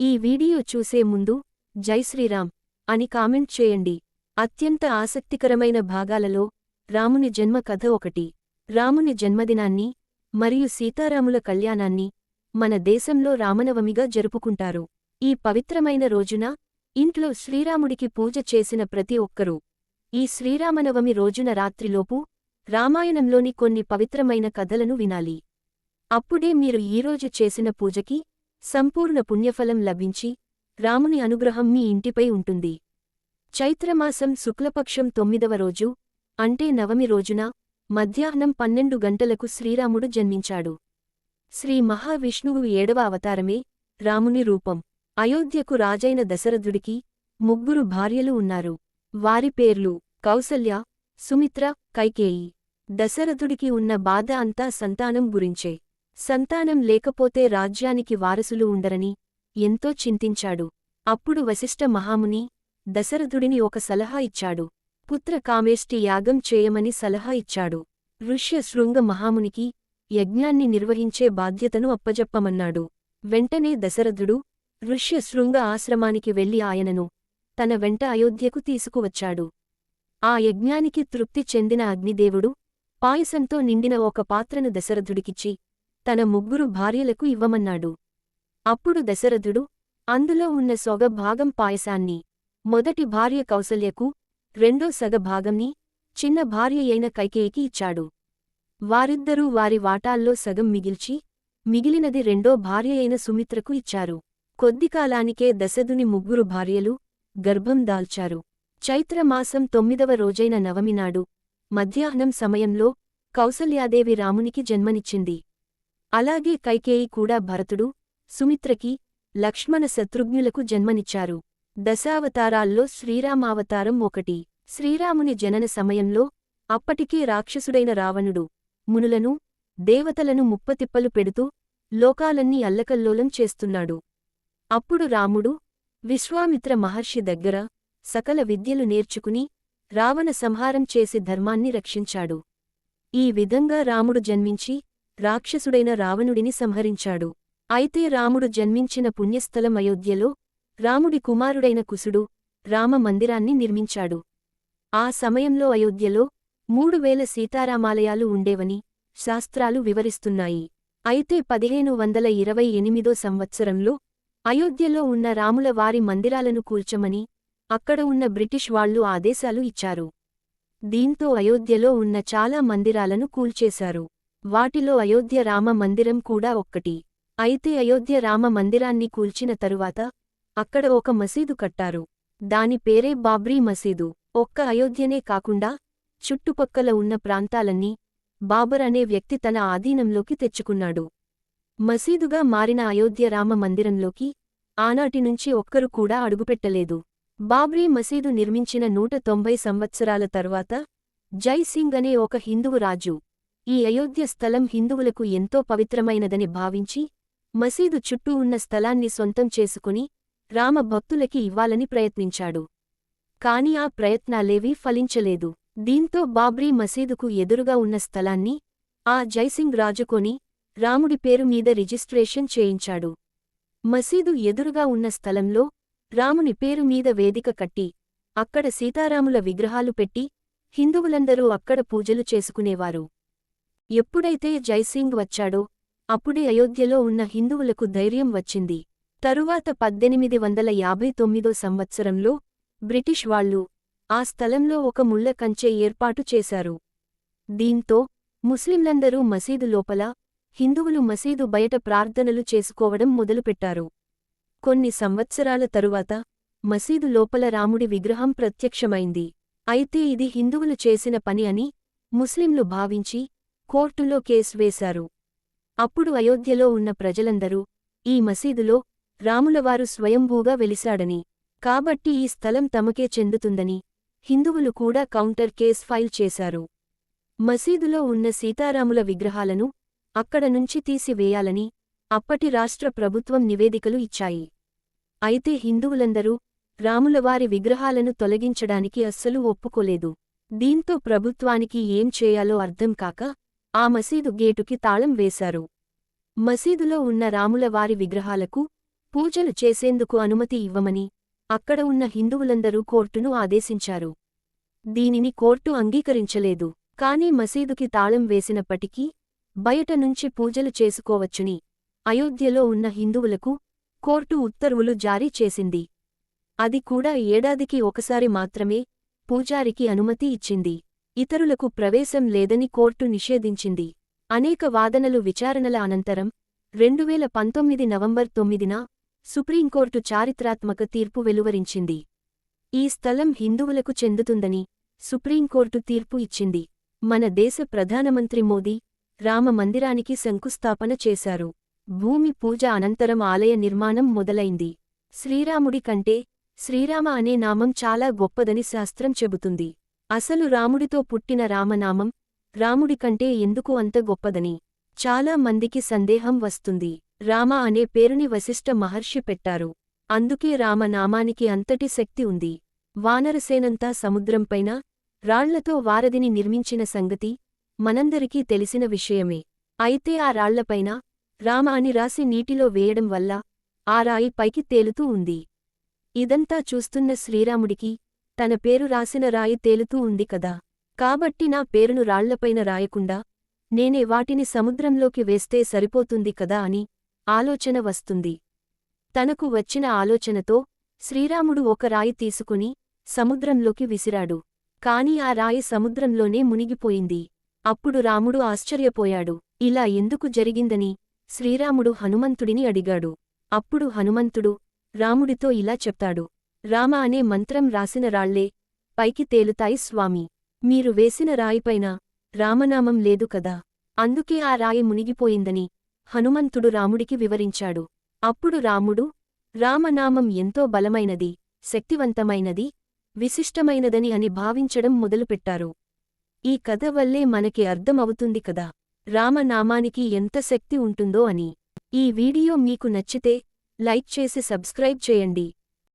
ఈ వీడియో చూసే ముందు జై శ్రీరామ్ అని కామెంట్ చేయండి. అత్యంత ఆసక్తికరమైన భాగాలలో రాముని జన్మ కథ ఒకటి. రాముని జన్మదినాన్ని మరియు సీతారాముల కళ్యాణాన్ని మన దేశంలో రామనవమిగా జరుపుకుంటారు. ఈ పవిత్రమైన రోజున ఇంట్లో శ్రీరాముడికి పూజ చేసిన ప్రతి ఒక్కరూ ఈ శ్రీరామనవమి రోజున రాత్రిలోపు రామాయణంలోని కొన్ని పవిత్రమైన కథలను వినాలి. అప్పుడే మీరు ఈరోజు చేసిన పూజకి సంపూర్ణ పుణ్యఫలం లభించి రాముని అనుగ్రహం మీ ఇంటిపై ఉంటుంది. చైత్రమాసం శుక్లపక్షం తొమ్మిదవ రోజు అంటే నవమి రోజున మధ్యాహ్నం పన్నెండు గంటలకు శ్రీరాముడు జన్మించాడు. శ్రీ మహావిష్ణువు ఏడవ అవతారమే రాముని రూపం. అయోధ్యకు రాజైన దశరథుడికి ముగ్గురు భార్యలు ఉన్నారు. వారి పేర్లు కౌసల్య సుమిత్ర కైకేయి. దశరథుడికి ఉన్న బాధ అంతా సంతానం గురించే. సంతానం లేకపోతే రాజ్యానికి వారసులు ఉండరని ఎంతో చింతించాడు. అప్పుడు వశిష్ఠ మహాముని దశరథుడిని ఒక సలహా ఇచ్చాడు. పుత్ర కామేష్టి యాగం చేయమని సలహా ఇచ్చాడు. ఋష్య శృంగ మహామునికి యజ్ఞాన్ని నిర్వహించే బాధ్యతను అప్పజెప్పమన్నాడు. వెంటనే దశరథుడు ఋష్య శృంగ ఆశ్రమానికి వెళ్ళి ఆయనను తన వెంట అయోధ్యకు తీసుకువచ్చాడు. ఆ యజ్ఞానికి తృప్తి చెందిన అగ్నిదేవుడు పాయసంతో నిండిన ఒక పాత్రను దశరథుడికిచ్చి తన ముగ్గురు భార్యలకు ఇవ్వమన్నాడు. అప్పుడు దశరథుడు అందులో ఉన్న సొగ భాగం పాయసాన్ని మొదటి భార్య కౌసల్యకు రెండో సగభాగంని చిన్న భార్య అయిన కైకేయికి ఇచ్చాడు. వారిద్దరూ వారి వాటాల్లో సగం మిగిల్చి మిగిలినది రెండో భార్య అయిన సుమిత్రకు ఇచ్చారు. కొద్దికాలానికే దశదుని ముగ్గురు భార్యలు గర్భం దాల్చారు. చైత్రమాసం తొమ్మిదవ రోజైన నవమినాడు మధ్యాహ్నం సమయంలో కౌసల్యాదేవి రామునికి జన్మనిచ్చింది. అలాగే కైకేయి కూడా భరతుడు సుమిత్రకి లక్ష్మణ శత్రుఘ్నులకు జన్మనిచ్చారు. దశావతారాల్లో శ్రీరామావతారం ఒకటి. శ్రీరాముని జనన సమయంలో అప్పటికే రాక్షసుడైన రావణుడు మునులను దేవతలను ముప్పతిప్పలు పెడుతూ లోకాలన్నీ అల్లకల్లోలం చేస్తున్నాడు. అప్పుడు రాముడు విశ్వామిత్ర మహర్షి దగ్గర సకల విద్యలు నేర్చుకుని రావణ సంహారం చేసి ధర్మాన్ని రక్షించాడు. ఈ విధంగా రాముడు జన్మించి రాక్షసుడైన రావణుడిని సంహరించాడు. అయితే రాముడు జన్మించిన పుణ్యస్థలం అయోధ్యలో రాముడి కుమారుడైన కుసుడు రామ మందిరాన్ని నిర్మించాడు. ఆ సమయంలో అయోధ్యలో మూడు వేల సీతారామాలయాలు ఉండేవని శాస్త్రాలు వివరిస్తున్నాయి. అయితే పదిహేను వందల ఇరవై ఎనిమిదో సంవత్సరంలో అయోధ్యలో ఉన్న రాముల వారి మందిరాలను కూల్చమని అక్కడ ఉన్న బ్రిటిష్ వాళ్ళు ఆదేశాలు ఇచ్చారు. దీంతో అయోధ్యలో ఉన్న చాలా మందిరాలను కూల్చేశారు. వాటిలో అయోధ్య రామ మందిరం కూడా ఒక్కటి. అయితే అయోధ్య రామ మందిరాన్ని కూల్చిన తరువాత అక్కడ ఒక మసీదు కట్టారు. దాని పేరే బాబ్రీ మసీదు. ఒక్క అయోధ్యనే కాకుండా చుట్టుపక్కల ఉన్న ప్రాంతాలన్నీ బాబర్ అనే వ్యక్తి తన ఆధీనంలోకి తెచ్చుకున్నాడు. మసీదుగా మారిన అయోధ్య రామ మందిరంలోకి ఆనాటి నుంచి ఒక్కరు కూడా అడుగుపెట్టలేదు. బాబ్రీ మసీదు నిర్మించిన నూట తొంభై సంవత్సరాల తరువాత జై సింగ్ అనే ఒక హిందువు రాజు ఈ అయోధ్య స్థలం హిందువులకు ఎంతో పవిత్రమైనదని భావించి మసీదు చుట్టూ ఉన్న స్థలాన్ని సొంతం చేసుకుని రామ భక్తులకి ఇవ్వాలని ప్రయత్నించాడు. కాని ఆ ప్రయత్నాలేవీ ఫలించలేదు. దీంతో బాబ్రీ మసీదుకు ఎదురుగా ఉన్న స్థలాన్ని ఆ జైసింగ్ రాజుకొని రాముడి పేరు మీద రిజిస్ట్రేషన్ చేయించాడు. మసీదు ఎదురుగా ఉన్న స్థలంలో రాముని పేరు మీద వేదిక కట్టి అక్కడ సీతారాముల విగ్రహాలు పెట్టి హిందువులందరూ అక్కడ పూజలు చేసుకునేవారు. ఎప్పుడైతే జైసింగ్ వచ్చాడో అప్పుడే అయోధ్యలో ఉన్న హిందువులకు ధైర్యం వచ్చింది. తరువాత పద్దెనిమిది వందల యాభై తొమ్మిదో సంవత్సరంలో బ్రిటిష్ వాళ్ళు ఆ స్థలంలో ఒక ముళ్ళ కంచె ఏర్పాటు చేశారు. దీంతో ముస్లింలందరూ మసీదు లోపల హిందువులు మసీదు బయట ప్రార్థనలు చేసుకోవడం మొదలుపెట్టారు. కొన్ని సంవత్సరాల తరువాత మసీదు లోపల రాముడి విగ్రహం ప్రత్యక్షమైంది. అయితే ఇది హిందువులు చేసిన పని అని ముస్లింలు భావించి కోర్టులో కేసు వేశారు. అప్పుడు అయోధ్యలో ఉన్న ప్రజలందరూ ఈ మసీదులో రాములవారు స్వయంభూగా వెలిశాడని కాబట్టి ఈ స్థలం తమకే చెందుతుందని హిందువులు కూడా కౌంటర్ కేస్ ఫైల్ చేశారు. మసీదులో ఉన్న సీతారాముల విగ్రహాలను అక్కడ నుంచి తీసివేయాలని అప్పటి రాష్ట్ర ప్రభుత్వం నివేదికలు ఇచ్చాయి. అయితే హిందువులందరూ రాములవారి విగ్రహాలను తొలగించడానికి అస్సలు ఒప్పుకోలేదు. దీంతో ప్రభుత్వానికి ఏం చేయాలో అర్థం కాక ఆ మసీదు గేటుకి తాళం వేశారు. మసీదులో ఉన్న రాములవారి విగ్రహాలకు పూజలు చేసేందుకు అనుమతి ఇవ్వమని అక్కడ ఉన్న హిందువులందరూ కోర్టును ఆదేశించారు. దీనిని కోర్టు అంగీకరించలేదు. కాని మసీదుకి తాళం వేసినప్పటికీ బయట నుంచి పూజలు చేసుకోవచ్చుని అయోధ్యలో ఉన్న హిందువులకు కోర్టు ఉత్తర్వులు జారీ చేసింది. అది కూడా ఏడాదికి ఒకసారి మాత్రమే పూజారికి అనుమతి ఇచ్చింది. ఇతరులకు ప్రవేశం లేదని కోర్టు నిషేధించింది. అనేక వాదనలు విచారణల అనంతరం రెండువేల పంతొమ్మిది నవంబర్ తొమ్మిదిన సుప్రీంకోర్టు చారిత్రాత్మక తీర్పు వెలువరించింది. ఈ స్థలం హిందువులకు చెందుతుందని సుప్రీంకోర్టు తీర్పు ఇచ్చింది. మన దేశ ప్రధానమంత్రి మోదీ రామ మందిరానికి శంకుస్థాపన చేశారు. భూమి పూజ అనంతరం ఆలయ నిర్మాణం మొదలైంది. శ్రీరాముడి కంటే శ్రీరామ అనే నామం చాలా గొప్పదని శాస్త్రం చెబుతుంది. అసలు రాముడితో పుట్టిన రామనామం రాముడి కంటే ఎందుకు అంత గొప్పదని చాలా మందికి సందేహం వస్తుంది. రామ అనే పేరుని వశిష్ఠ మహర్షి పెట్టారు. అందుకే రామనామానికి అంతటి శక్తి ఉంది. వానరసేనంతా సముద్రంపైన రాళ్ళతో వారధిని నిర్మించిన సంగతి మనందరికీ తెలిసిన విషయమే. అయితే ఆ రాళ్ళపైన రామ అని రాసి నీటిలో వేయడం వల్ల ఆ రాయి పైకి తేలుతూ ఉంది. ఇదంతా చూస్తున్న శ్రీరాముడికి తన పేరు రాసిన రాయి తేలుతూ ఉంది కదా. కాబట్టి నా పేరును రాళ్ళపైన రాయకుండా నేనే వాటిని సముద్రంలోకి వేస్తే సరిపోతుంది కదా అని ఆలోచన వస్తుంది. తనకు వచ్చిన ఆలోచనతో శ్రీరాముడు ఒక రాయి తీసుకుని సముద్రంలోకి విసిరాడు. కాని ఆ రాయి సముద్రంలోనే మునిగిపోయింది. అప్పుడు రాముడు ఆశ్చర్యపోయాడు. ఇలా ఎందుకు జరిగిందని శ్రీరాముడు హనుమంతుడిని అడిగాడు. అప్పుడు హనుమంతుడు రాముడితో ఇలా చెప్తాడు. రామ అనే మంత్రం రాసిన రాళ్ళే పైకి తేలుతాయి స్వామి. మీరు వేసిన రాయిపైన రామనామం లేదు కదా? అందుకే ఆ రాయి మునిగిపోయిందని హనుమంతుడు రాముడికి వివరించాడు. అప్పుడు రాముడు రామనామం ఎంతో బలమైనది శక్తివంతమైనది విశిష్టమైనదని అని భావించడం మొదలుపెట్టారు. ఈ కథ వల్లే మనకి అర్థమవుతుంది కదా రామనామానికి ఎంత శక్తి ఉంటుందో అని. ఈ వీడియో మీకు నచ్చితే లైక్ చేసి సబ్స్క్రైబ్ చేయండి.